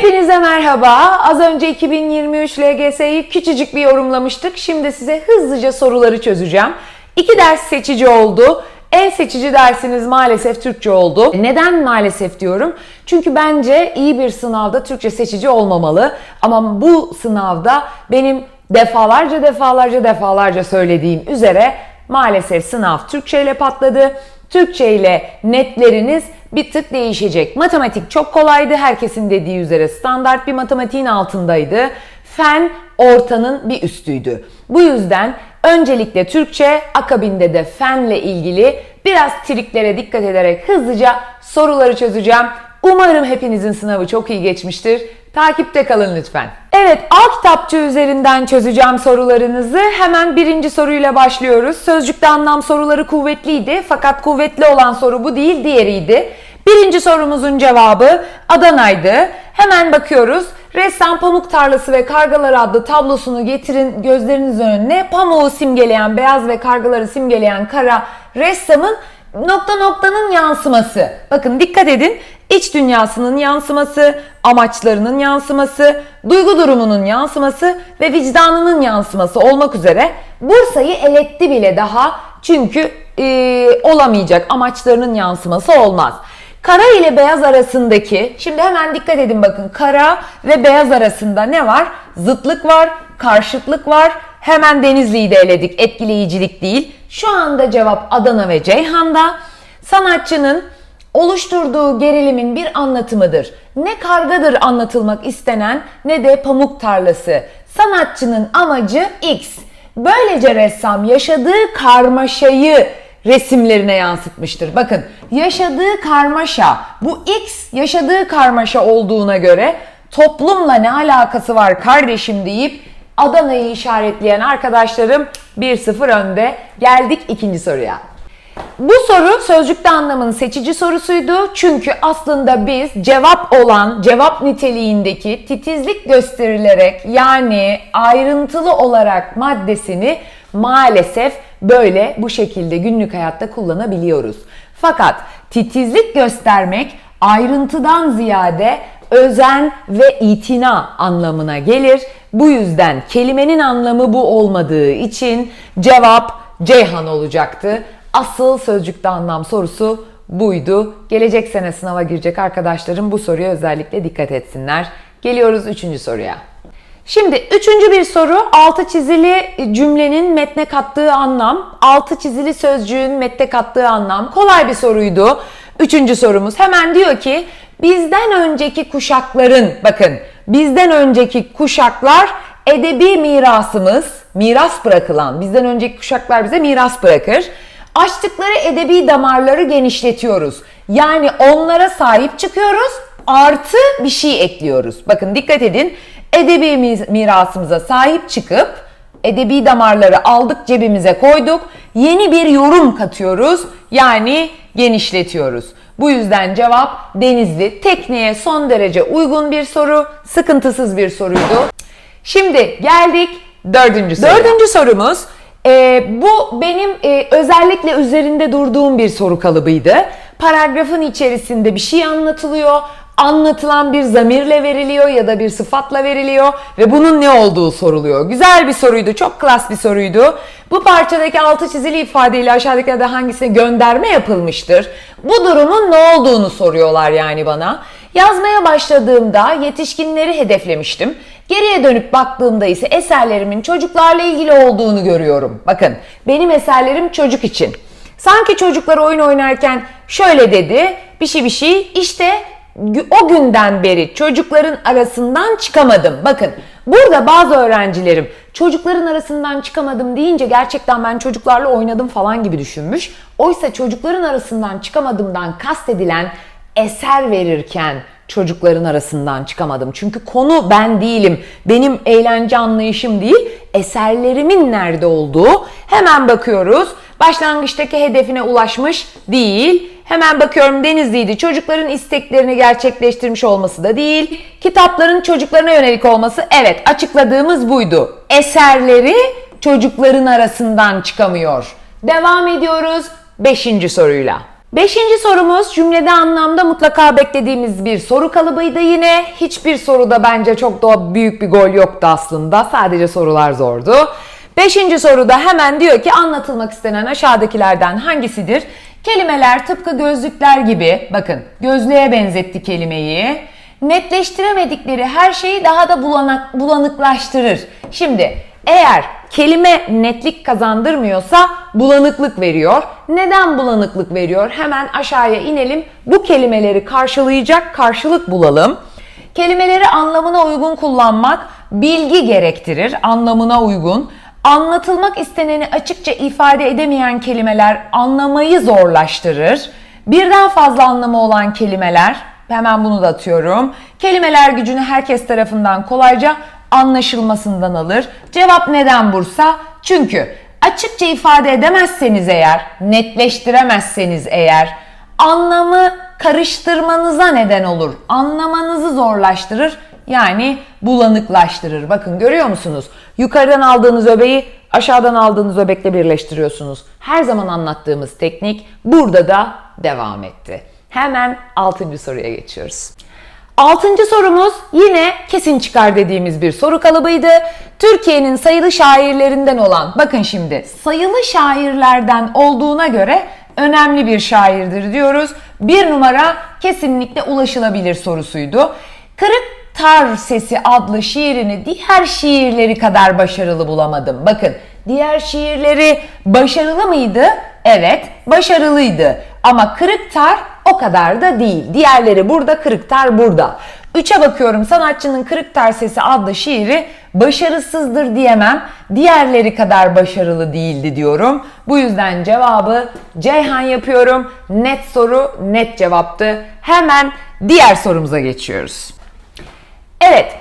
Hepinize merhaba. Az önce 2023 LGS'yi küçücük bir yorumlamıştık. Şimdi size hızlıca soruları çözeceğim. İki ders seçici oldu. En seçici dersiniz maalesef Türkçe oldu. Neden maalesef diyorum? Çünkü bence iyi bir sınavda Türkçe seçici olmamalı. Ama bu sınavda benim defalarca defalarca defalarca söylediğim üzere maalesef sınav Türkçe ile patladı. Türkçe ile netleriniz bir tık değişecek. Matematik çok kolaydı. Herkesin dediği üzere standart bir matematiğin altındaydı. Fen ortanın bir üstüydü. Bu yüzden öncelikle Türkçe, akabinde de fenle ilgili biraz triklere dikkat ederek hızlıca soruları çözeceğim. Umarım hepinizin sınavı çok iyi geçmiştir. Takipte kalın lütfen. Evet, A kitapçı üzerinden çözeceğim sorularınızı. Hemen birinci soruyla başlıyoruz. Sözcükte anlam soruları kuvvetliydi fakat kuvvetli olan soru bu değil, diğeriydi. Birinci sorumuzun cevabı Adana'ydı. Hemen bakıyoruz. Ressam Pamuk Tarlası ve Kargalar adlı tablosunu getirin gözleriniz önüne. Pamuğu simgeleyen, beyaz ve kargaları simgeleyen kara ressamın nokta noktanın yansıması. Bakın dikkat edin. İç dünyasının yansıması, amaçlarının yansıması, duygu durumunun yansıması ve vicdanının yansıması olmak üzere Bursa'yı eletti bile daha çünkü e, olamayacak amaçlarının yansıması olmaz. Kara ile beyaz arasındaki, şimdi hemen dikkat edin bakın kara ve beyaz arasında ne var? Zıtlık var, karşıtlık var. Hemen Denizli'yi de eledik, etkileyicilik değil. Şu anda cevap Adana ve Ceyhan'da. Sanatçının oluşturduğu gerilimin bir anlatımıdır. Ne kargadır anlatılmak istenen ne de pamuk tarlası. Sanatçının amacı X. Böylece ressam yaşadığı karmaşayı resimlerine yansıtmıştır. Bakın yaşadığı karmaşa bu X yaşadığı karmaşa olduğuna göre toplumla ne alakası var kardeşim deyip Adana'yı işaretleyen arkadaşlarım 1-0 önde. Geldik ikinci soruya. Bu soru sözcükte anlamın seçici sorusuydu. Çünkü aslında biz cevap olan, cevap niteliğindeki titizlik gösterilerek yani ayrıntılı olarak maddesini maalesef böyle bu şekilde günlük hayatta kullanabiliyoruz. Fakat titizlik göstermek ayrıntıdan ziyade özen ve itina anlamına gelir. Bu yüzden kelimenin anlamı bu olmadığı için cevap Ceyhan olacaktı. Asıl sözcükte anlam sorusu buydu. Gelecek sene sınava girecek arkadaşlarım bu soruya özellikle dikkat etsinler. Geliyoruz üçüncü soruya. Şimdi üçüncü bir soru altı çizili cümlenin metne kattığı anlam, altı çizili sözcüğün metne kattığı anlam. Kolay bir soruydu. Üçüncü sorumuz hemen diyor ki bizden önceki kuşakların bakın bizden önceki kuşaklar edebi mirasımız, miras bırakılan bizden önceki kuşaklar bize miras bırakır. Açtıkları edebi damarları genişletiyoruz. Yani onlara sahip çıkıyoruz artı bir şey ekliyoruz. Bakın dikkat edin edebi mirasımıza sahip çıkıp edebi damarları aldık cebimize koyduk. Yeni bir yorum katıyoruz yani genişletiyoruz. Bu yüzden cevap Denizli. Tekniğe son derece uygun bir soru, sıkıntısız bir soruydu. Şimdi geldik dördüncü soruya. Dördüncü sorumuz e, bu benim e, özellikle üzerinde durduğum bir soru kalıbıydı. Paragrafın içerisinde bir şey anlatılıyor anlatılan bir zamirle veriliyor ya da bir sıfatla veriliyor ve bunun ne olduğu soruluyor. Güzel bir soruydu, çok klas bir soruydu. Bu parçadaki altı çizili ifadeyle aşağıdakilerde hangisine gönderme yapılmıştır? Bu durumun ne olduğunu soruyorlar yani bana. Yazmaya başladığımda yetişkinleri hedeflemiştim. Geriye dönüp baktığımda ise eserlerimin çocuklarla ilgili olduğunu görüyorum. Bakın benim eserlerim çocuk için. Sanki çocuklar oyun oynarken şöyle dedi, bir şey bir şey işte o günden beri çocukların arasından çıkamadım. Bakın burada bazı öğrencilerim çocukların arasından çıkamadım deyince gerçekten ben çocuklarla oynadım falan gibi düşünmüş. Oysa çocukların arasından çıkamadımdan kastedilen eser verirken çocukların arasından çıkamadım. Çünkü konu ben değilim. Benim eğlence anlayışım değil, eserlerimin nerede olduğu. Hemen bakıyoruz. Başlangıçtaki hedefine ulaşmış değil. Hemen bakıyorum Denizli'ydi. Çocukların isteklerini gerçekleştirmiş olması da değil. Kitapların çocuklarına yönelik olması evet açıkladığımız buydu. Eserleri çocukların arasından çıkamıyor. Devam ediyoruz 5. soruyla. Beşinci sorumuz cümlede anlamda mutlaka beklediğimiz bir soru kalıbıydı yine. Hiçbir soruda bence çok da büyük bir gol yoktu aslında. Sadece sorular zordu. Beşinci soruda hemen diyor ki anlatılmak istenen aşağıdakilerden hangisidir? Kelimeler tıpkı gözlükler gibi, bakın gözlüğe benzetti kelimeyi. Netleştiremedikleri her şeyi daha da bulanak, bulanıklaştırır. Şimdi eğer kelime netlik kazandırmıyorsa bulanıklık veriyor. Neden bulanıklık veriyor? Hemen aşağıya inelim. Bu kelimeleri karşılayacak karşılık bulalım. Kelimeleri anlamına uygun kullanmak bilgi gerektirir, anlamına uygun. Anlatılmak isteneni açıkça ifade edemeyen kelimeler anlamayı zorlaştırır. Birden fazla anlamı olan kelimeler, hemen bunu da atıyorum. Kelimeler gücünü herkes tarafından kolayca anlaşılmasından alır. Cevap neden Bursa? Çünkü açıkça ifade edemezseniz eğer, netleştiremezseniz eğer anlamı karıştırmanıza neden olur. Anlamanızı zorlaştırır. Yani bulanıklaştırır. Bakın görüyor musunuz? Yukarıdan aldığınız öbeği aşağıdan aldığınız öbekle birleştiriyorsunuz. Her zaman anlattığımız teknik burada da devam etti. Hemen 6. soruya geçiyoruz. Altıncı sorumuz yine kesin çıkar dediğimiz bir soru kalıbıydı. Türkiye'nin sayılı şairlerinden olan, bakın şimdi sayılı şairlerden olduğuna göre önemli bir şairdir diyoruz. Bir numara kesinlikle ulaşılabilir sorusuydu. Kırık Tar Sesi adlı şiirini diğer şiirleri kadar başarılı bulamadım. Bakın diğer şiirleri başarılı mıydı? Evet başarılıydı. Ama Kırık Tar o kadar da değil. Diğerleri burada, Kırık Tar burada. Üçe bakıyorum sanatçının Kırık Tar Sesi adlı şiiri başarısızdır diyemem. Diğerleri kadar başarılı değildi diyorum. Bu yüzden cevabı Ceyhan yapıyorum. Net soru, net cevaptı. Hemen diğer sorumuza geçiyoruz. Evet.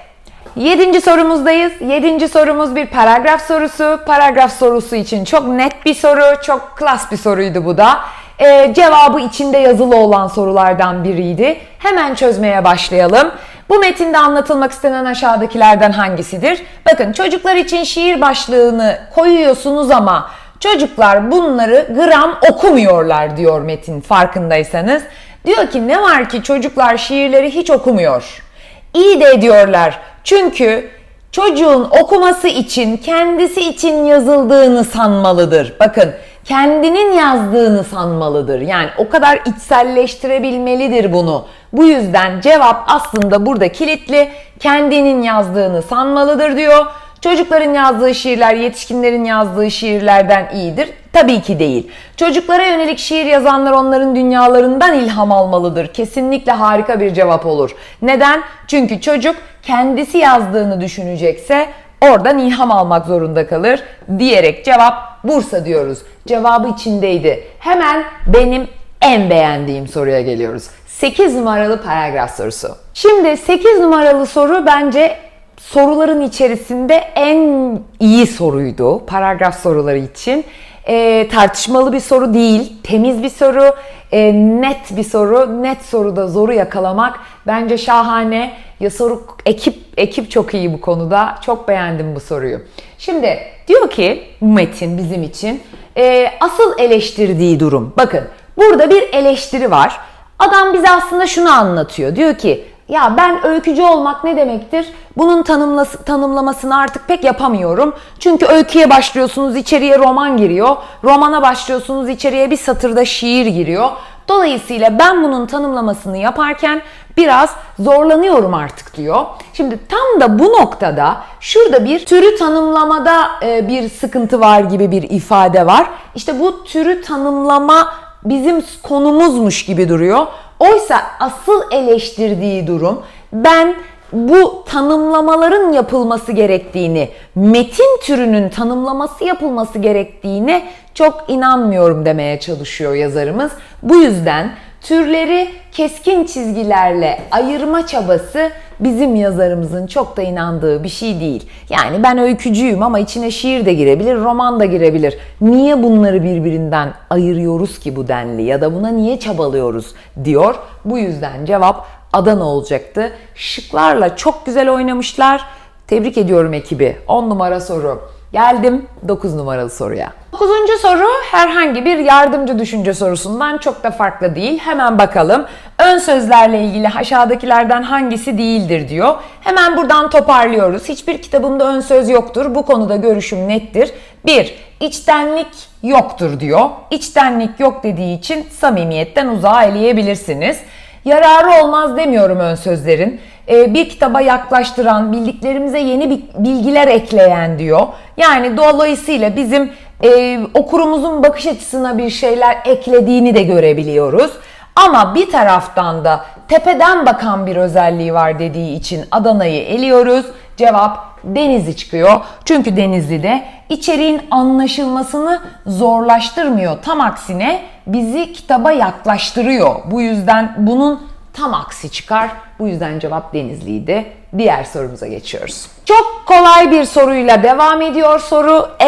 Yedinci sorumuzdayız. Yedinci sorumuz bir paragraf sorusu. Paragraf sorusu için çok net bir soru, çok klas bir soruydu bu da. Ee, cevabı içinde yazılı olan sorulardan biriydi. Hemen çözmeye başlayalım. Bu metinde anlatılmak istenen aşağıdakilerden hangisidir? Bakın çocuklar için şiir başlığını koyuyorsunuz ama çocuklar bunları gram okumuyorlar diyor metin farkındaysanız. Diyor ki ne var ki çocuklar şiirleri hiç okumuyor. İyi de ediyorlar. Çünkü çocuğun okuması için kendisi için yazıldığını sanmalıdır. Bakın kendinin yazdığını sanmalıdır. Yani o kadar içselleştirebilmelidir bunu. Bu yüzden cevap aslında burada kilitli. Kendinin yazdığını sanmalıdır diyor. Çocukların yazdığı şiirler yetişkinlerin yazdığı şiirlerden iyidir. Tabii ki değil. Çocuklara yönelik şiir yazanlar onların dünyalarından ilham almalıdır. Kesinlikle harika bir cevap olur. Neden? Çünkü çocuk kendisi yazdığını düşünecekse oradan ilham almak zorunda kalır diyerek cevap Bursa diyoruz. Cevabı içindeydi. Hemen benim en beğendiğim soruya geliyoruz. 8 numaralı paragraf sorusu. Şimdi 8 numaralı soru bence soruların içerisinde en iyi soruydu paragraf soruları için. E, tartışmalı bir soru değil, temiz bir soru, e, net bir soru. Net soruda zoru yakalamak bence şahane. Ya soru ekip ekip çok iyi bu konuda. Çok beğendim bu soruyu. Şimdi diyor ki Metin bizim için e, asıl eleştirdiği durum. Bakın burada bir eleştiri var. Adam bize aslında şunu anlatıyor. Diyor ki ya ben öykücü olmak ne demektir? Bunun tanımlası, tanımlamasını artık pek yapamıyorum. Çünkü öyküye başlıyorsunuz içeriye roman giriyor. Romana başlıyorsunuz içeriye bir satırda şiir giriyor. Dolayısıyla ben bunun tanımlamasını yaparken biraz zorlanıyorum artık diyor. Şimdi tam da bu noktada şurada bir türü tanımlamada e, bir sıkıntı var gibi bir ifade var. İşte bu türü tanımlama bizim konumuzmuş gibi duruyor. Oysa asıl eleştirdiği durum ben bu tanımlamaların yapılması gerektiğini, metin türünün tanımlaması yapılması gerektiğine çok inanmıyorum demeye çalışıyor yazarımız. Bu yüzden türleri keskin çizgilerle ayırma çabası bizim yazarımızın çok da inandığı bir şey değil. Yani ben öykücüyüm ama içine şiir de girebilir, roman da girebilir. Niye bunları birbirinden ayırıyoruz ki bu denli ya da buna niye çabalıyoruz diyor. Bu yüzden cevap Adana olacaktı. Şıklarla çok güzel oynamışlar. Tebrik ediyorum ekibi. 10 numara soru. Geldim 9 numaralı soruya. Dokuzuncu soru herhangi bir yardımcı düşünce sorusundan çok da farklı değil. Hemen bakalım. Ön sözlerle ilgili aşağıdakilerden hangisi değildir diyor. Hemen buradan toparlıyoruz. Hiçbir kitabımda ön söz yoktur. Bu konuda görüşüm nettir. 1. İçtenlik yoktur diyor. İçtenlik yok dediği için samimiyetten uzağa eleyebilirsiniz. Yararı olmaz demiyorum ön sözlerin. Ee, bir kitaba yaklaştıran, bildiklerimize yeni bi- bilgiler ekleyen diyor. Yani dolayısıyla bizim e, okurumuzun bakış açısına bir şeyler eklediğini de görebiliyoruz. Ama bir taraftan da tepeden bakan bir özelliği var dediği için Adana'yı eliyoruz. Cevap Denizli çıkıyor. Çünkü Denizli'de içeriğin anlaşılmasını zorlaştırmıyor. Tam aksine bizi kitaba yaklaştırıyor. Bu yüzden bunun tam aksi çıkar. Bu yüzden cevap Denizli'ydi. Diğer sorumuza geçiyoruz. Çok kolay bir soruyla devam ediyor soru. Ee,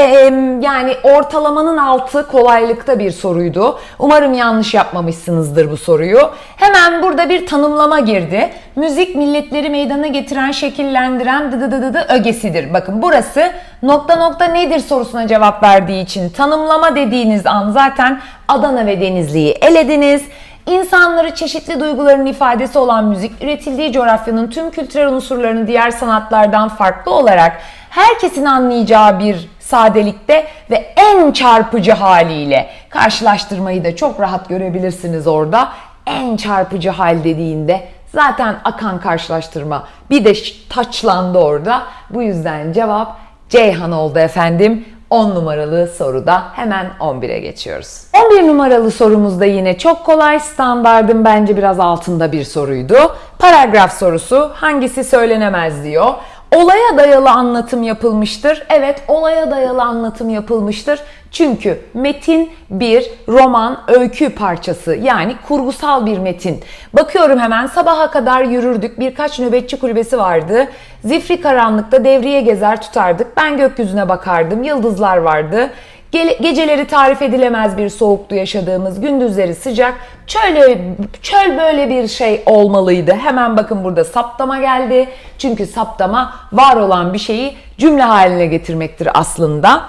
yani ortalamanın altı kolaylıkta bir soruydu. Umarım yanlış yapmamışsınızdır bu soruyu. Hemen burada bir tanımlama girdi. Müzik milletleri meydana getiren, şekillendiren dı dı dı dı dı ögesidir. Bakın burası nokta nokta nedir sorusuna cevap verdiği için tanımlama dediğiniz an zaten Adana ve Denizli'yi elediniz. İnsanları çeşitli duyguların ifadesi olan müzik, üretildiği coğrafyanın tüm kültürel unsurlarını diğer sanatlardan farklı olarak herkesin anlayacağı bir sadelikte ve en çarpıcı haliyle karşılaştırmayı da çok rahat görebilirsiniz orada. En çarpıcı hal dediğinde zaten akan karşılaştırma bir de taçlandı orada. Bu yüzden cevap Ceyhan oldu efendim. 10 numaralı soruda hemen 11'e geçiyoruz. 11 numaralı sorumuzda yine çok kolay standardın bence biraz altında bir soruydu. Paragraf sorusu hangisi söylenemez diyor. Olaya dayalı anlatım yapılmıştır. Evet, olaya dayalı anlatım yapılmıştır. Çünkü metin bir roman, öykü parçası yani kurgusal bir metin. Bakıyorum hemen sabaha kadar yürürdük. Birkaç nöbetçi kulübesi vardı. Zifri karanlıkta devriye gezer tutardık. Ben gökyüzüne bakardım. Yıldızlar vardı. Ge- Geceleri tarif edilemez bir soğuktu yaşadığımız, gündüzleri sıcak. Çöl, çöl böyle bir şey olmalıydı. Hemen bakın burada saptama geldi. Çünkü saptama var olan bir şeyi cümle haline getirmektir aslında.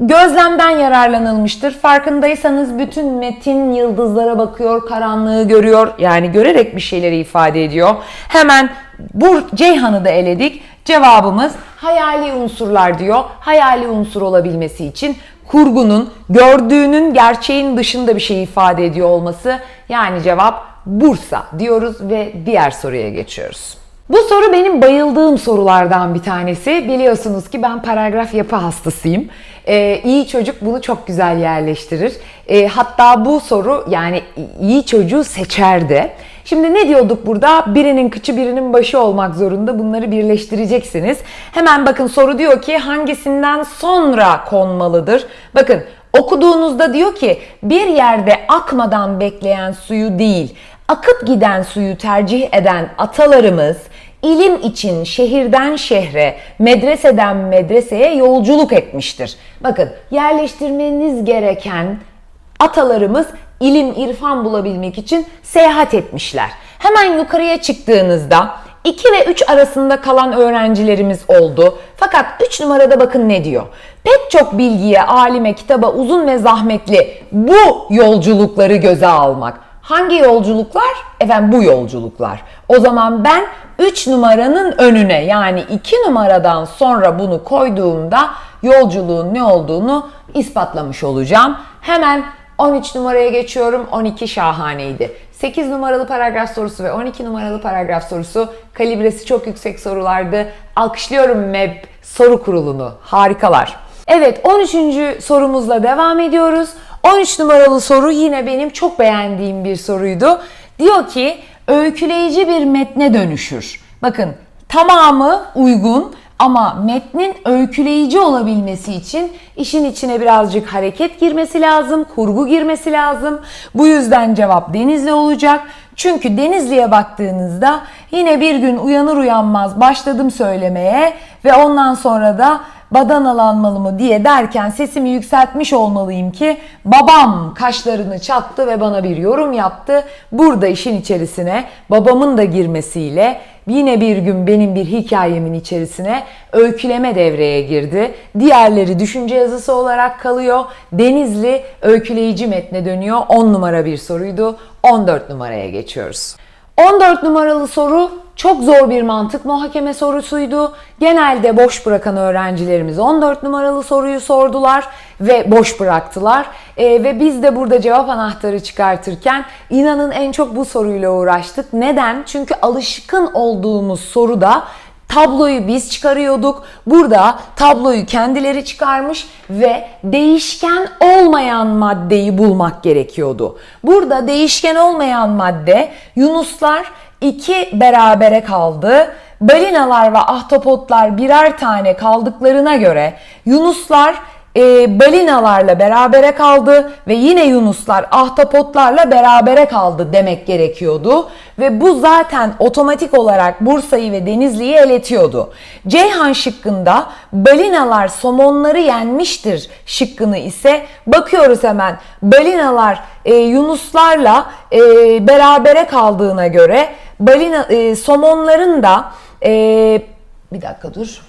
Gözlemden yararlanılmıştır. Farkındaysanız bütün metin yıldızlara bakıyor, karanlığı görüyor. Yani görerek bir şeyleri ifade ediyor. Hemen bu Ceyhan'ı da eledik. Cevabımız hayali unsurlar diyor. Hayali unsur olabilmesi için kurgunun gördüğünün gerçeğin dışında bir şey ifade ediyor olması. Yani cevap Bursa diyoruz ve diğer soruya geçiyoruz. Bu soru benim bayıldığım sorulardan bir tanesi. Biliyorsunuz ki ben paragraf yapı hastasıyım. Ee, iyi çocuk bunu çok güzel yerleştirir. Ee, hatta bu soru yani iyi çocuğu seçer de. Şimdi ne diyorduk burada? Birinin kıçı birinin başı olmak zorunda. Bunları birleştireceksiniz. Hemen bakın soru diyor ki hangisinden sonra konmalıdır? Bakın okuduğunuzda diyor ki bir yerde akmadan bekleyen suyu değil, akıp giden suyu tercih eden atalarımız ilim için şehirden şehre, medreseden medreseye yolculuk etmiştir. Bakın yerleştirmeniz gereken atalarımız ilim, irfan bulabilmek için seyahat etmişler. Hemen yukarıya çıktığınızda 2 ve 3 arasında kalan öğrencilerimiz oldu. Fakat 3 numarada bakın ne diyor. Pek çok bilgiye, alime, kitaba uzun ve zahmetli bu yolculukları göze almak. Hangi yolculuklar? Efendim bu yolculuklar. O zaman ben 3 numaranın önüne yani 2 numaradan sonra bunu koyduğumda yolculuğun ne olduğunu ispatlamış olacağım. Hemen 13 numaraya geçiyorum. 12 şahaneydi. 8 numaralı paragraf sorusu ve 12 numaralı paragraf sorusu kalibresi çok yüksek sorulardı. Alkışlıyorum MEB soru kurulunu. Harikalar. Evet 13. sorumuzla devam ediyoruz. 13 numaralı soru yine benim çok beğendiğim bir soruydu. Diyor ki öyküleyici bir metne dönüşür. Bakın tamamı uygun ama metnin öyküleyici olabilmesi için işin içine birazcık hareket girmesi lazım, kurgu girmesi lazım. Bu yüzden cevap Denizli olacak. Çünkü Denizli'ye baktığınızda yine bir gün uyanır uyanmaz başladım söylemeye ve ondan sonra da badanalanmalı mı diye derken sesimi yükseltmiş olmalıyım ki babam kaşlarını çattı ve bana bir yorum yaptı. Burada işin içerisine babamın da girmesiyle yine bir gün benim bir hikayemin içerisine öyküleme devreye girdi. Diğerleri düşünce yazısı olarak kalıyor. Denizli öyküleyici metne dönüyor. 10 numara bir soruydu. 14 numaraya geçiyoruz. 14 numaralı soru çok zor bir mantık muhakeme sorusuydu. Genelde boş bırakan öğrencilerimiz 14 numaralı soruyu sordular ve boş bıraktılar. Ee, ve biz de burada cevap anahtarı çıkartırken inanın en çok bu soruyla uğraştık. Neden? Çünkü alışkın olduğumuz soruda Tabloyu biz çıkarıyorduk. Burada tabloyu kendileri çıkarmış ve değişken olmayan maddeyi bulmak gerekiyordu. Burada değişken olmayan madde Yunuslar iki berabere kaldı. Balinalar ve ahtapotlar birer tane kaldıklarına göre Yunuslar e, balinalarla berabere kaldı ve yine yunuslar ahtapotlarla berabere kaldı demek gerekiyordu. Ve bu zaten otomatik olarak Bursa'yı ve Denizli'yi eletiyordu. Ceyhan şıkkında balinalar somonları yenmiştir şıkkını ise bakıyoruz hemen balinalar e, yunuslarla e, berabere kaldığına göre balina e, somonların da e, bir dakika dur.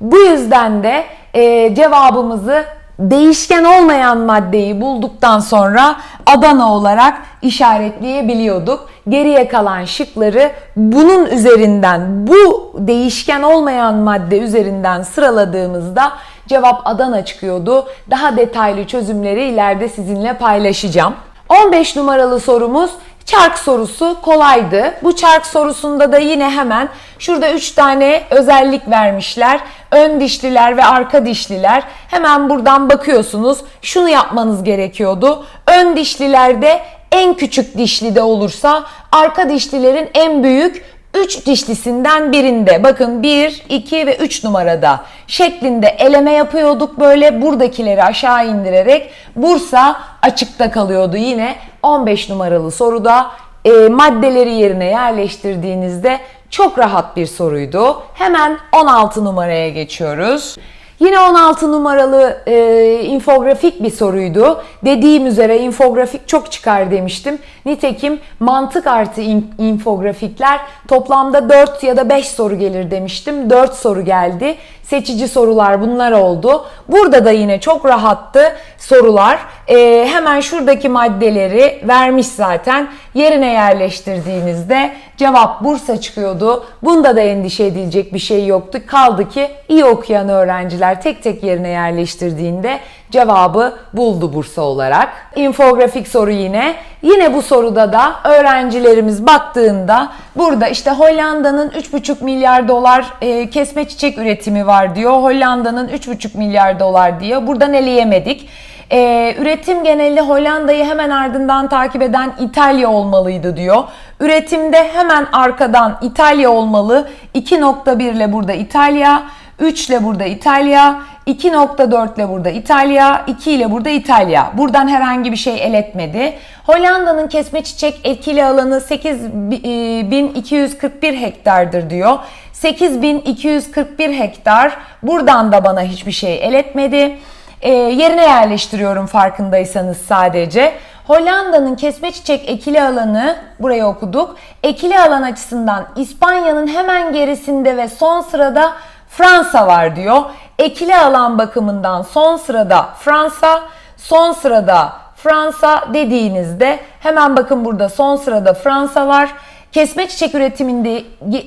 Bu yüzden de e, cevabımızı değişken olmayan maddeyi bulduktan sonra Adana olarak işaretleyebiliyorduk. Geriye kalan şıkları bunun üzerinden, bu değişken olmayan madde üzerinden sıraladığımızda cevap Adana çıkıyordu. Daha detaylı çözümleri ileride sizinle paylaşacağım. 15 numaralı sorumuz Çark sorusu kolaydı. Bu çark sorusunda da yine hemen şurada 3 tane özellik vermişler. Ön dişliler ve arka dişliler. Hemen buradan bakıyorsunuz. Şunu yapmanız gerekiyordu. Ön dişlilerde en küçük dişli de olursa arka dişlilerin en büyük 3 dişlisinden birinde bakın 1, 2 ve 3 numarada şeklinde eleme yapıyorduk böyle buradakileri aşağı indirerek Bursa açıkta kalıyordu yine 15 numaralı soruda e, maddeleri yerine yerleştirdiğinizde çok rahat bir soruydu. Hemen 16 numaraya geçiyoruz. Yine 16 numaralı e, infografik bir soruydu. Dediğim üzere infografik çok çıkar demiştim. Nitekim mantık artı in, infografikler toplamda 4 ya da 5 soru gelir demiştim. 4 soru geldi. Seçici sorular bunlar oldu. Burada da yine çok rahattı sorular. E, hemen şuradaki maddeleri vermiş zaten. Yerine yerleştirdiğinizde cevap Bursa çıkıyordu. Bunda da endişe edilecek bir şey yoktu. Kaldı ki iyi okuyan öğrenciler tek tek yerine yerleştirdiğinde cevabı buldu Bursa olarak. İnfografik soru yine. Yine bu soruda da öğrencilerimiz baktığında burada işte Hollanda'nın 3,5 milyar dolar e, kesme çiçek üretimi var diyor. Hollanda'nın 3,5 milyar dolar diyor. Buradan eleyemedik. Ee, üretim geneli Hollanda'yı hemen ardından takip eden İtalya olmalıydı diyor. Üretimde hemen arkadan İtalya olmalı. 2.1 ile burada İtalya, 3 ile burada İtalya, 2.4 ile burada İtalya, 2 ile burada İtalya. Buradan herhangi bir şey eletmedi. Hollanda'nın kesme çiçek ekili alanı 8241 hektardır diyor. 8241 hektar. Buradan da bana hiçbir şey eletmedi. E, yerine yerleştiriyorum farkındaysanız sadece. Hollanda'nın kesme çiçek ekili alanı buraya okuduk. Ekili alan açısından İspanya'nın hemen gerisinde ve son sırada Fransa var diyor. Ekili alan bakımından son sırada Fransa, son sırada Fransa dediğinizde hemen bakın burada son sırada Fransa var. Kesme çiçek üretiminde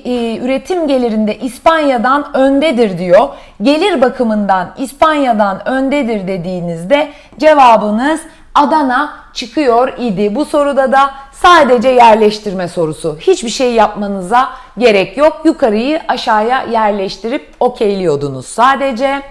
e, üretim gelirinde İspanya'dan öndedir diyor. Gelir bakımından İspanya'dan öndedir dediğinizde cevabınız Adana çıkıyor idi. Bu soruda da sadece yerleştirme sorusu. Hiçbir şey yapmanıza gerek yok. Yukarıyı aşağıya yerleştirip okeyliyordunuz sadece.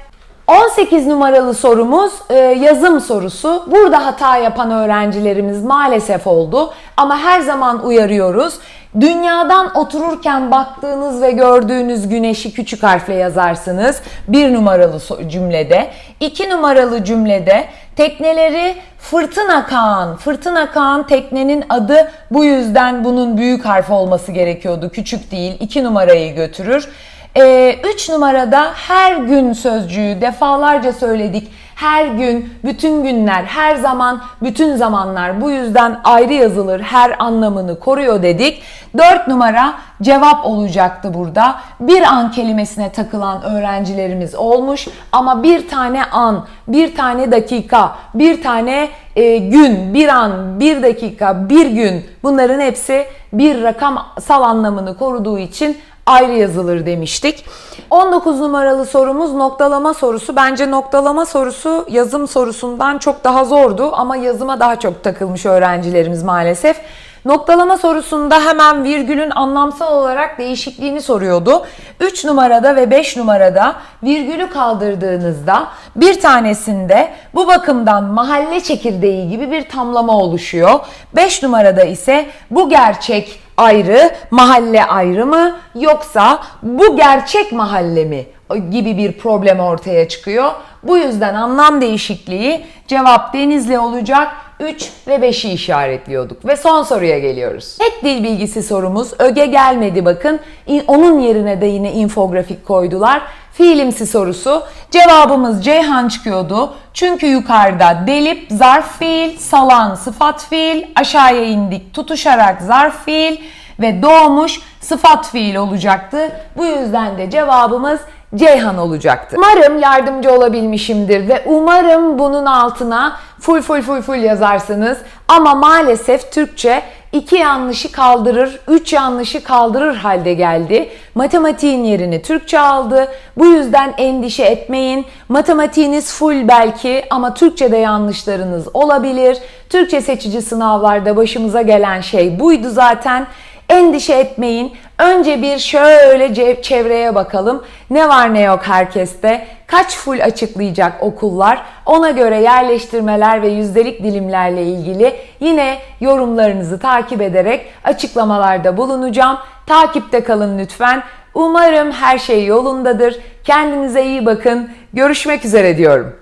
18 numaralı sorumuz e, yazım sorusu. Burada hata yapan öğrencilerimiz maalesef oldu ama her zaman uyarıyoruz. Dünyadan otururken baktığınız ve gördüğünüz güneşi küçük harfle yazarsınız. Bir numaralı cümlede. iki numaralı cümlede tekneleri Fırtına Kaan. Fırtına Kaan teknenin adı bu yüzden bunun büyük harf olması gerekiyordu. Küçük değil. iki numarayı götürür. 3 ee, numarada her gün sözcüğü defalarca söyledik. Her gün, bütün günler, her zaman, bütün zamanlar bu yüzden ayrı yazılır, her anlamını koruyor dedik. 4 numara cevap olacaktı burada. Bir an kelimesine takılan öğrencilerimiz olmuş ama bir tane an, bir tane dakika, bir tane e, gün, bir an, bir dakika, bir gün bunların hepsi bir rakamsal anlamını koruduğu için ayrı yazılır demiştik. 19 numaralı sorumuz noktalama sorusu. Bence noktalama sorusu yazım sorusundan çok daha zordu ama yazıma daha çok takılmış öğrencilerimiz maalesef. Noktalama sorusunda hemen virgülün anlamsal olarak değişikliğini soruyordu. 3 numarada ve 5 numarada virgülü kaldırdığınızda bir tanesinde bu bakımdan mahalle çekirdeği gibi bir tamlama oluşuyor. 5 numarada ise bu gerçek ayrı, mahalle ayrı mı yoksa bu gerçek mahalle mi gibi bir problem ortaya çıkıyor. Bu yüzden anlam değişikliği cevap Denizli olacak. 3 ve 5'i işaretliyorduk. Ve son soruya geliyoruz. Tek dil bilgisi sorumuz öge gelmedi bakın. Onun yerine de yine infografik koydular. Fiilimsi sorusu. Cevabımız Ceyhan çıkıyordu. Çünkü yukarıda delip zarf fiil, salan sıfat fiil, aşağıya indik tutuşarak zarf fiil ve doğmuş sıfat fiil olacaktı. Bu yüzden de cevabımız Ceyhan olacaktı. Umarım yardımcı olabilmişimdir ve umarım bunun altına full full full full yazarsınız. Ama maalesef Türkçe iki yanlışı kaldırır, üç yanlışı kaldırır halde geldi. Matematiğin yerini Türkçe aldı. Bu yüzden endişe etmeyin. Matematiğiniz full belki ama Türkçe'de yanlışlarınız olabilir. Türkçe seçici sınavlarda başımıza gelen şey buydu zaten. Endişe etmeyin. Önce bir şöyle çevreye bakalım. Ne var ne yok herkeste. Kaç full açıklayacak okullar. Ona göre yerleştirmeler ve yüzdelik dilimlerle ilgili yine yorumlarınızı takip ederek açıklamalarda bulunacağım. Takipte kalın lütfen. Umarım her şey yolundadır. Kendinize iyi bakın. Görüşmek üzere diyorum.